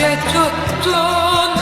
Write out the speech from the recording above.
gece tuttun